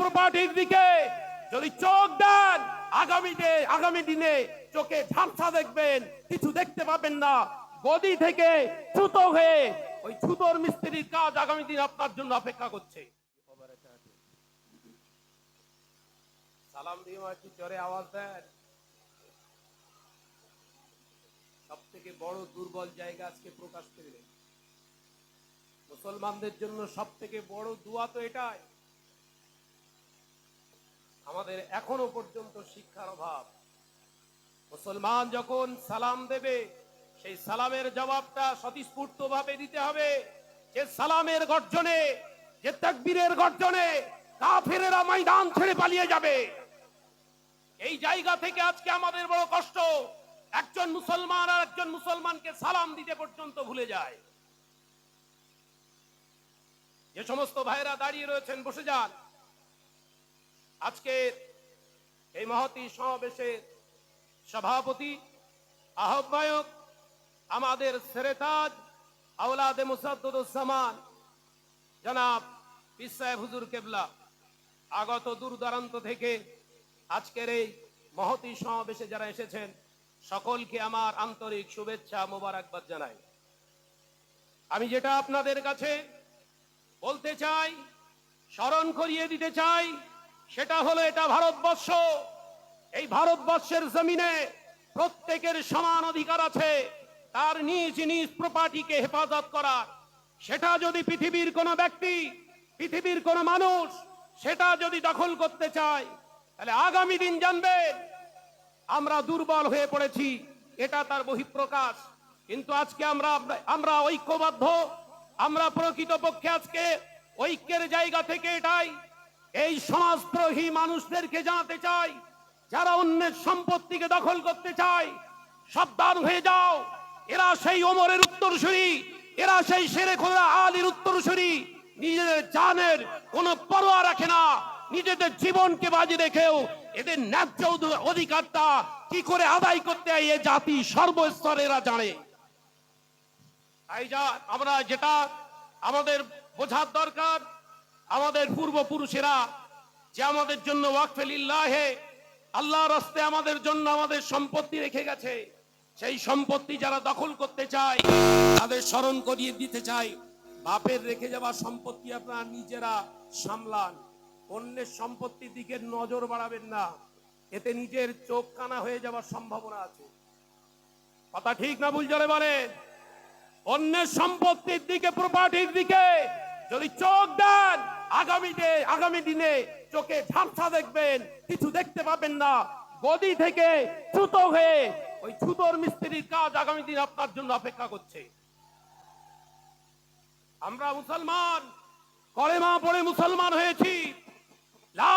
প্রপার্টির দিকে যদি চোখ দেন আগামীতে আগামী দিনে চোখে ঝাপসা দেখবেন, কিছু দেখতে পাবেন না। গদি থেকে ছুতো হয়ে ওই ছুতোর মিস্ত্রির কাজ আগামী দিন আপনার জন্য অপেক্ষা করছে। সালাম দিয়ে একটু জোরে আওয়াজ দেন। সব থেকে বড় দুর্বল জায়গা আজকে প্রকাশ করলেন মুসলমানদের জন্য সব থেকে বড় দুয়া তো এটাই। আমাদের এখনও পর্যন্ত শিক্ষার অভাব। মুসলমান যখন সালাম দেবে, সেই সালামের জবাবটা স্বতঃস্ফূর্ত ভাবে দিতে হবে। যে সালামের গর্জনে, যে তাকবীরের গর্জনে কাফেরেরা ময়দান ছেড়ে পালিয়ে যাবে। এই জায়গা থেকে আজকে আমাদের বড় কষ্ট। একজন মুসলমান আর একজন মুসলমানকে সালাম দিতে পর্যন্ত ভুলে যায়। যে সমস্ত ভাইরা দাঁড়িয়ে রয়েছেন, বসে যান। আজকে এই মহতি সমাবেশের সভাপতি, আহ্বায়ক, আমাদের সেরেতাজ আওলাদে মুসাদ্দুজ্জামান জনাব পিসায় হুজুর কেবলা, আগত দূর দূরান্ত থেকে আজকের এই মহতি সমাবেশে যারা এসেছেন, সকলকে আমার আন্তরিক শুভেচ্ছা, মোবারকবাদ জানাই। আমি যেটা আপনাদের কাছে বলতে চাই, স্মরণ করিয়ে দিতে চাই সেটা হলো এটা ভারতবর্ষ। এই ভারতবর্ষের জমিনে প্রত্যেকের সমান অধিকার আছে। তার নিজ নিজ প্রপার্টিকে হেফাজত করার সেটা যদি পৃথিবীর কোনো ব্যক্তি, পৃথিবীর কোনো মানুষ সেটা যদি দখল করতে চায়, তাহলে আগামী দিন জানবে আমরা দুর্বল হয়ে পড়েছি। এটা তার বহিঃপ্রকাশ। কিন্তু আজকে আমরা আমরা ঐক্যবদ্ধ, আমরা প্রকৃতপক্ষে আজকে ঐক্যের জায়গা থেকে এটাই এই সমাজদ্রোহী মানুষদেরকে জানাতে চাই, যারা অন্যের সম্পত্তিকে দখল করতে চায়, সাবধান হয়ে যাও। এরা সেই ওমরের উত্তরসূরি, এরা সেই শেরে খোদা আলীর উত্তরসূরি। নিজেদের জানের কোনো পরোয়া রাখে না, নিজেদের জীবনকে বাজি রেখেও এদের ন্যায্য অধিকারটা কি করে আদায় করতে এ জাতি সর্বস্তরেরা জানে। তাই যা আমরা যেটা আমাদের বোঝার দরকার আমাদের পূর্বপুরুষেরা যে আমাদের জন্য ওয়াকফেলিল্লাহে আল্লাহ রাস্তে আমাদের জন্য আমাদের সম্পত্তি রেখে গেছে, সেই সম্পত্তি যারা দখল করতে চায়, তাদের স্মরণ করিয়ে দিতে চাই বাপের রেখে যাওয়া সম্পত্তি আপনারা নিজেরা সামলান। অন্যের সম্পত্তির দিকে নজর বাড়াবেন না। এতে নিজের চোখ কানা হয়ে যাওয়ার সম্ভাবনা আছে। কথা ঠিক না ভুল জলে বলেন? অন্যের সম্পত্তির দিকে প্রপার্টির দিকে যদি চোখ দেন আগামীতে আগামী দিনে চোখে ঝাপসা দেখবেন, কিছু দেখতে পাবেন না। গদি থেকে ছুতো হয়ে ওই ছুতোর মিস্ত্রির কাজ আগামী দিন আপনার জন্য অপেক্ষা করছে। আমরা মুসলমান কলেমা পড়ে মুসলমান হয়েছি। লা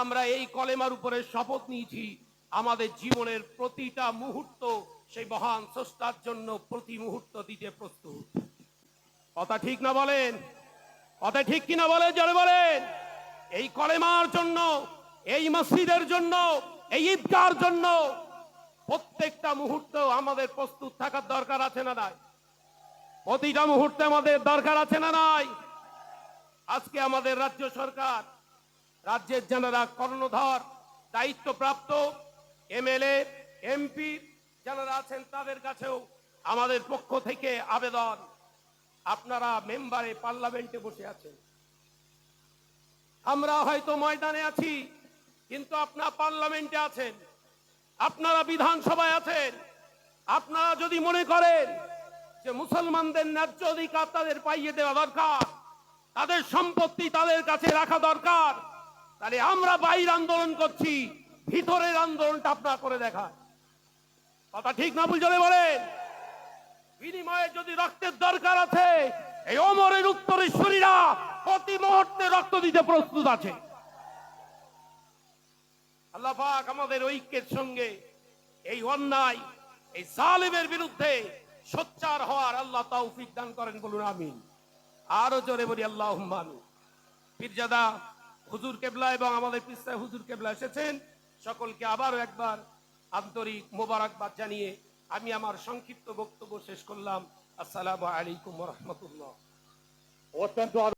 আমরা এই কলেমার উপরে শপথ নিয়েছি। আমাদের জীবনের প্রতিটা মুহূর্ত সেই মহান স্রষ্টার জন্য প্রতি মুহূর্ত দিতে প্রস্তুত। কথা ঠিক না বলেন? কথা ঠিক কিনা বলেন যারা বলেন? এই কলেমার জন্য, এই মসজিদের জন্য, এই ঈদগার জন্য প্রত্যেকটা মুহূর্ত আমাদের প্রস্তুত থাকার দরকার আছে না নাই? প্রতিটা মুহূর্তে আমাদের দরকার আছে না নাই? আজকে আমাদের রাজ্য সরকার, রাজ্যের যারা কর্ণধর, দায়িত্বপ্রাপ্ত এমএলএ, এমপি যারা আছেন তাদের কাছেও আমাদের পক্ষ থেকে আবেদন। আপনারা মেম্বারে পার্লামেন্টে বসে আছেন। আমরা হয়তো ময়দানে আছি, কিন্তু আপনারা পার্লামেন্টে আছেন। আপনারা বিধানসভায় আছেন। আপনারা যদি মনে করেন যে মুসলমানদের ন্যায্য অধিকার তাদের পাইয়ে দেওয়া দরকার, তাদের সম্পত্তি তাদের কাছে রাখা দরকার, তাহলে আমরা বাইর আন্দোলন করছি, ভিতরের আন্দোলনটা আপনারা করে দেখা কথা ঠিক না বুঝলে বলেন বিনিময়ে যদি রক্তের দরকার আছে, এই অমরের উত্তরেশ্বরীরা প্রতি মুহূর্তে রক্ত দিতে প্রস্তুত আছে। আল্লাহ পাক আমাদের ঐক্যের সঙ্গে এই অন্যায়, এই জালিমের বিরুদ্ধে সোচ্চার হওয়ার আল্লাহ তৌফিক দান করেন বলুন, আমিন। আরও জোরে বলি আল্লাহ মানু পীরজাদা, হুজুর কেবলা এবং আমাদের পিস্তায় হুজুর কেবলা এসেছেন। সকলকে আবারও একবার আন্তরিক মোবারকবাদ জানিয়ে আমি আমার সংক্ষিপ্ত বক্তব্য শেষ করলাম। আসসালামু আলাইকুম রহমতুল্লাহ। অত্যন্ত